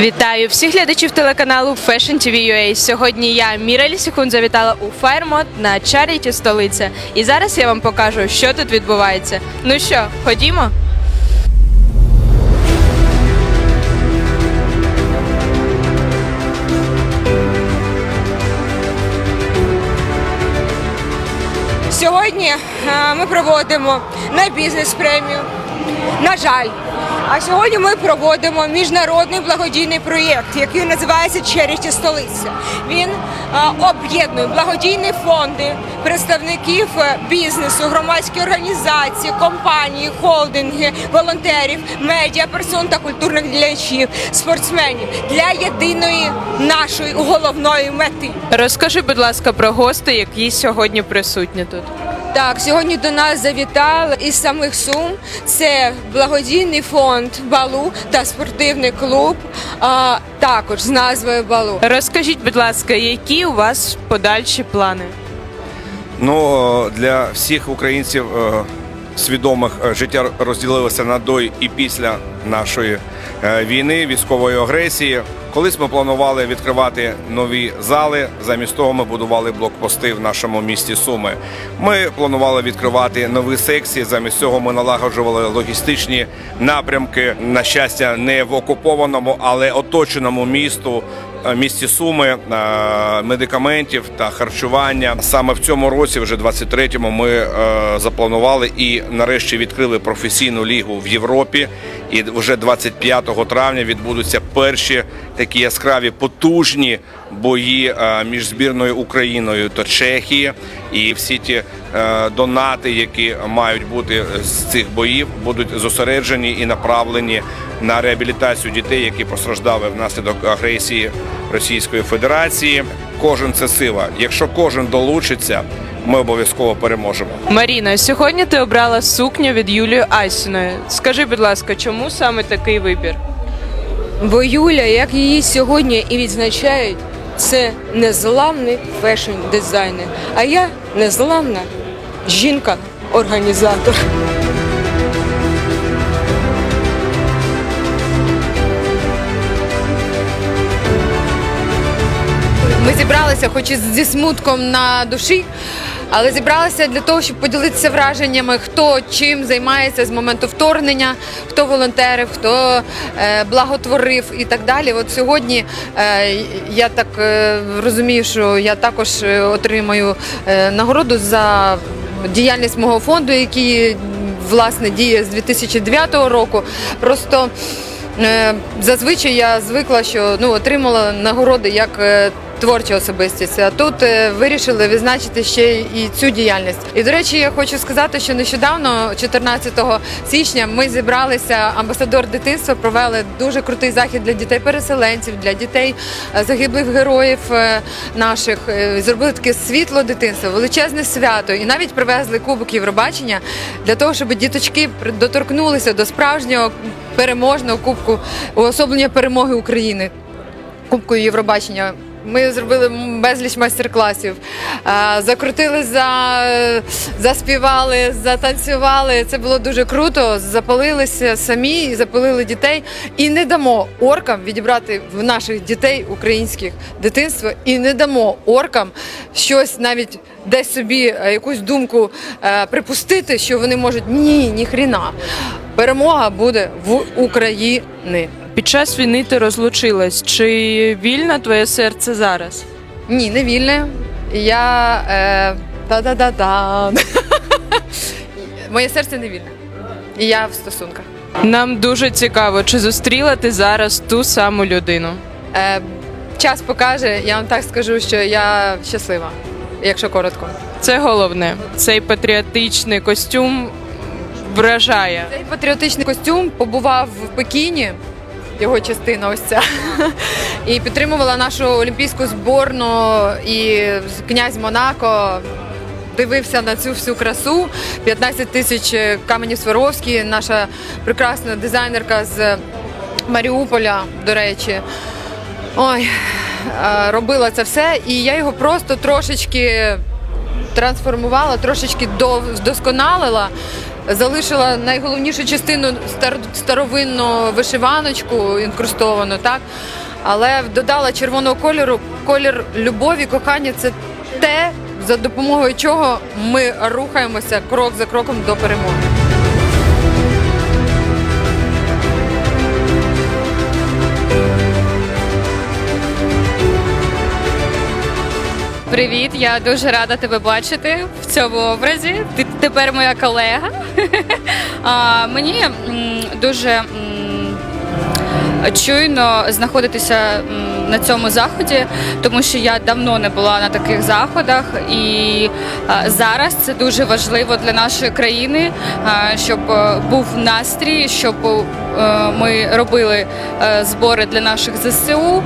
Вітаю всіх глядачів телеканалу Fashion TV UA. Сьогодні я Міра Лісікун завітала у Файрмод на Чаріті столиця. І зараз я вам покажу, що тут відбувається. Ну що, ходімо? Сьогодні е, ми проводимо не бізнес-премію, на жаль. А сьогодні ми проводимо міжнародний благодійний проєкт, який називається Черіті столиця. Він об'єднує благодійні фонди, представників е, бізнесу, громадські організації, компанії, холдинги, волонтерів, медіа, персон та культурних діячів, спортсменів для єдиної нашої головної мети. Розкажи, будь ласка, про гостей, які сьогодні присутні тут. Так, сьогодні до нас завітали із самих Сум. Це благодійний фонд Балу та спортивний клуб, а, також з назвою Балу. Розкажіть, будь ласка, які у вас подальші плани? Ну для всіх українців е, свідомих е, життя розділилося на до і після нашої е, війни, військової агресії. Колись ми планували відкривати нові зали. Замість того ми будували блокпости в нашому місті Суми. Ми планували відкривати нові секції. Замість цього ми налагоджували логістичні напрямки. На щастя, не в окупованому, але оточеному місту місті Суми е, медикаментів та харчування. Саме в цьому році, вже 23-му, ми е, запланували і нарешті відкрили професійну лігу в Європі. І вже 25 травня відбудуться перші такі яскраві потужні бої е, між збірною Україною та Чехії. І всі ті е, донати, які мають бути з цих боїв, будуть зосереджені і направлені на реабілітацію дітей, які постраждали внаслідок агресії Російської Федерації. Кожен це сила. Якщо кожен долучиться, ми обов'язково переможемо. Маріна, сьогодні ти обрала сукню від Юлії Асіної. Скажи, будь ласка, чому саме такий вибір? Бо Юля, як її сьогодні і відзначають, це незламний фешн-дизайнер. А я незламна жінка-організатор. Зібралися, хоч і зі смутком на душі, але зібралися для того, щоб поділитися враженнями, хто чим займається з моменту вторгнення, хто волонтерив, хто е, благотворив і так далі. От сьогодні е, я так е, розумію, що я також отримаю нагороду за діяльність мого фонду, який власне діє з 2009 року. Просто Зазвичай я звикла, що ну отримала нагороди як творча особистість. А тут е, вирішили відзначити ще і цю діяльність. І до речі, я хочу сказати, що нещодавно, 14 січня, ми зібралися. Амбасадор дитинства провели дуже крутий захід для дітей-переселенців, для дітей е, загиблих героїв е, наших. Зробили таке світло дитинства, величезне свято, і навіть привезли кубок Євробачення для того, щоб діточки доторкнулися до справжнього переможного кубку уособлення перемоги України. Кубку Євробачення. Ми зробили безліч майстер-класів, закрутили за заспівали, затанцювали. Це було дуже круто. Запалилися самі, запалили дітей. І не дамо оркам відібрати в наших дітей українських дитинство, і не дамо оркам щось навіть десь собі е, якусь думку е, припустити, що вони можуть ні, ні хріна. Перемога буде в Україні. Під час війни ти розлучилась. Чи вільне твоє серце зараз? Ні, не вільне. Я е, та-да-да-да. Моє серце не вільне. І я в стосунках. Нам дуже цікаво, чи зустріла ти зараз ту саму людину. Е, час покаже, я вам так скажу, що я щаслива, якщо коротко. Це головне. Цей патріотичний костюм вражає. Цей патріотичний костюм побував в Пекіні. Його частина ось ця. І підтримувала нашу олімпійську зборну і князь Монако. Дивився на цю всю красу. 15 тисяч каменів Сваровські, наша прекрасна дизайнерка з Маріуполя, до речі. Ой, робила це все, і я його просто трошечки трансформувала, трошечки до- вдосконалила. Залишила найголовнішу частину стар, старовинну вишиваночку інкрустовану, так? Але додала червоного кольору, колір любові, кохання це те, за допомогою чого ми рухаємося крок за кроком до перемоги. Привіт, я дуже рада тебе бачити в цьому образі. Ти тепер моя колега. А, мені дуже чуйно знаходитися на цьому заході, тому що я давно не була на таких заходах, і зараз це дуже важливо для нашої країни, щоб е, був настрій, щоб е, ми робили е, збори для наших ЗСУ.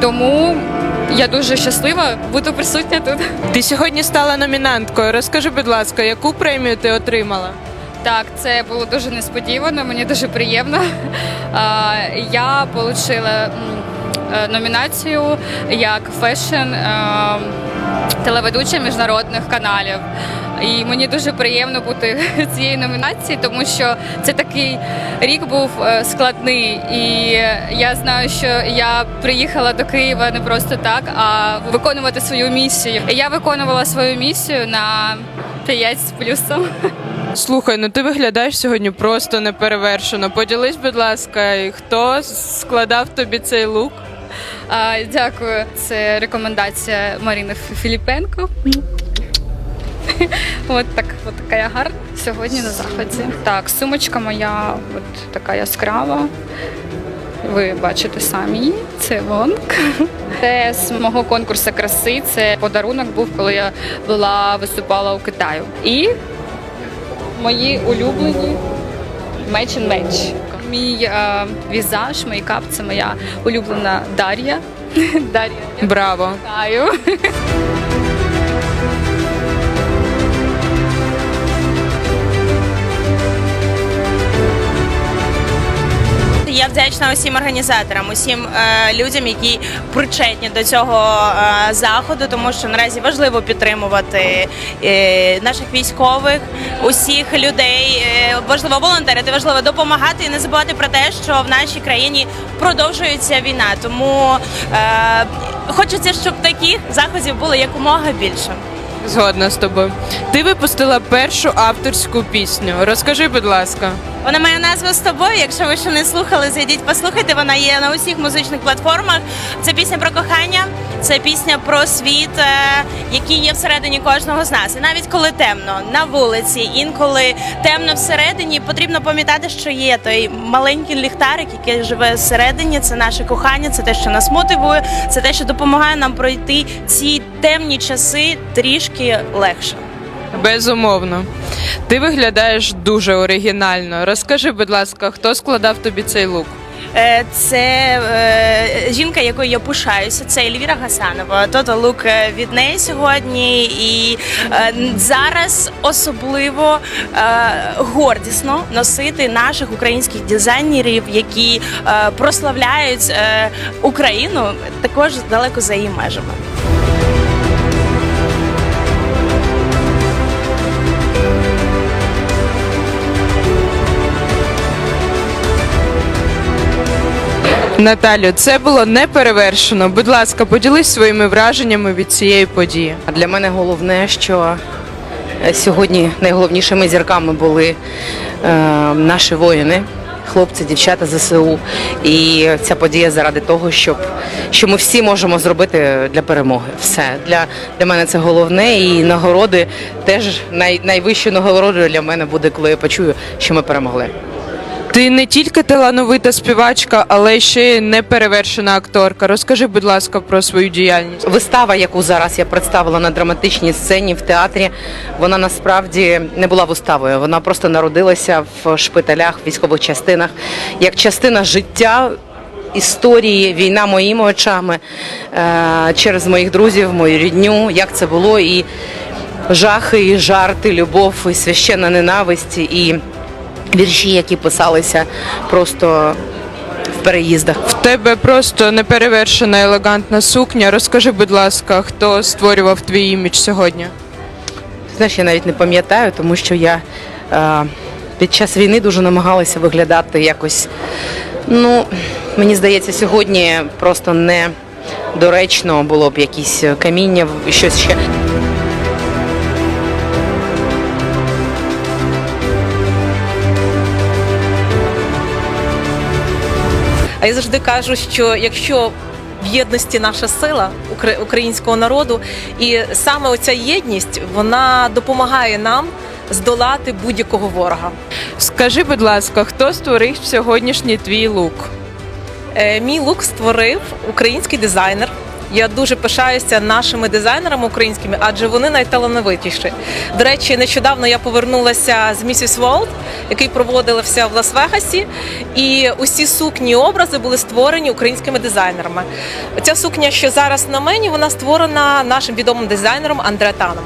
Тому я дуже щаслива бути присутня тут. Ти сьогодні стала номінанткою. Розкажи, будь ласка, яку премію ти отримала? Так, це було дуже несподівано, мені дуже приємно. Я отримала номінацію як фешн е, телеведуча міжнародних каналів. І мені дуже приємно бути цій номінації, тому що це такий рік був е, складний, і я знаю, що я приїхала до Києва не просто так, а виконувати свою місію. Я виконувала свою місію на 5 з плюсом. Слухай, ну ти виглядаєш сьогодні просто неперевершено. Поділись, будь ласка, хто складав тобі цей лук? А, дякую. Це рекомендація Маріни Філіпенко. От так, от така я гарна сьогодні на заході. Так, сумочка моя от така яскрава. Ви бачите самі, це вонг. Це з мого конкурсу краси. Це подарунок був, коли я була виступала у Китаю. І мої улюблені Match and Match. Мій е, візаж, мейкап це моя улюблена Дар'я. Дар'я, Браво! вітаю. Я вдячна усім організаторам, усім е, людям, які причетні до цього е, заходу, тому що наразі важливо підтримувати е, наших військових, усіх людей. Е, важливо волонтерити, важливо допомагати і не забувати про те, що в нашій країні продовжується війна. Тому е, хочеться, щоб таких заходів було якомога більше. Згодна з тобою. Ти випустила першу авторську пісню. Розкажи, будь ласка. Вона має назву з тобою. Якщо ви ще не слухали, зайдіть послухайте. Вона є на усіх музичних платформах. Це пісня про кохання, це пісня про світ, е, який є всередині кожного з нас. І навіть коли темно на вулиці, інколи темно всередині, потрібно пам'ятати, що є той маленький ліхтарик, який живе всередині. Це наше кохання, це те, що нас мотивує, це те, що допомагає нам пройти ці темні часи трішки легше. Безумовно. Ти виглядаєш дуже оригінально. Розкажи, будь ласка, хто складав тобі цей лук? Е, Це е, жінка, якою я пишаюся. Це Ельвіра Гасанова. Тото лук е, від неї сьогодні. І зараз особливо гордісно носити наших українських дизайнерів, які прославляють Україну також далеко за її межами. Наталю, це було неперевершено. Будь ласка, поділись своїми враженнями від цієї події. Для мене головне, що е, сьогодні найголовнішими зірками були е, наші воїни, хлопці, дівчата ЗСУ. І ця подія заради того, щоб що ми всі можемо зробити для перемоги. Все для, для мене це головне. І нагороди теж най, найвищою нагородою для мене буде, коли я почую, що ми перемогли. Ти не тільки талановита співачка, але ще й неперевершена акторка. Розкажи, будь ласка, про свою діяльність. Вистава, яку зараз я представила на драматичній сцені в театрі, вона насправді не була виставою. Вона просто народилася в шпиталях, військових частинах, як частина життя. Історії війна моїми очами е, через моїх друзів, мою рідню, як це було, і жахи, і жарти, любов, і священна ненависть, і вірші, які писалися просто в переїздах. В тебе просто неперевершена елегантна сукня. Розкажи, будь ласка, хто створював твій імідж сьогодні? Знаєш, я навіть не пам'ятаю, тому що я е, під час війни дуже намагалися виглядати якось. Ну, мені здається, сьогодні просто не доречно було б якісь каміння, щось ще. А я завжди кажу, що якщо в єдності наша сила українського народу, і саме оця єдність вона допомагає нам здолати будь-якого ворога. Скажи, будь ласка, хто створив сьогоднішній твій лук? Е, Мій лук створив український дизайнер. Я дуже пишаюся нашими дизайнерами українськими, адже вони найталановитіші. До речі, нещодавно я повернулася з Місіс Волд, який проводився в Лас-Вегасі, і усі сукні образи були створені українськими дизайнерами. Ця сукня, що зараз на мені, вона створена нашим відомим дизайнером Андре Таном.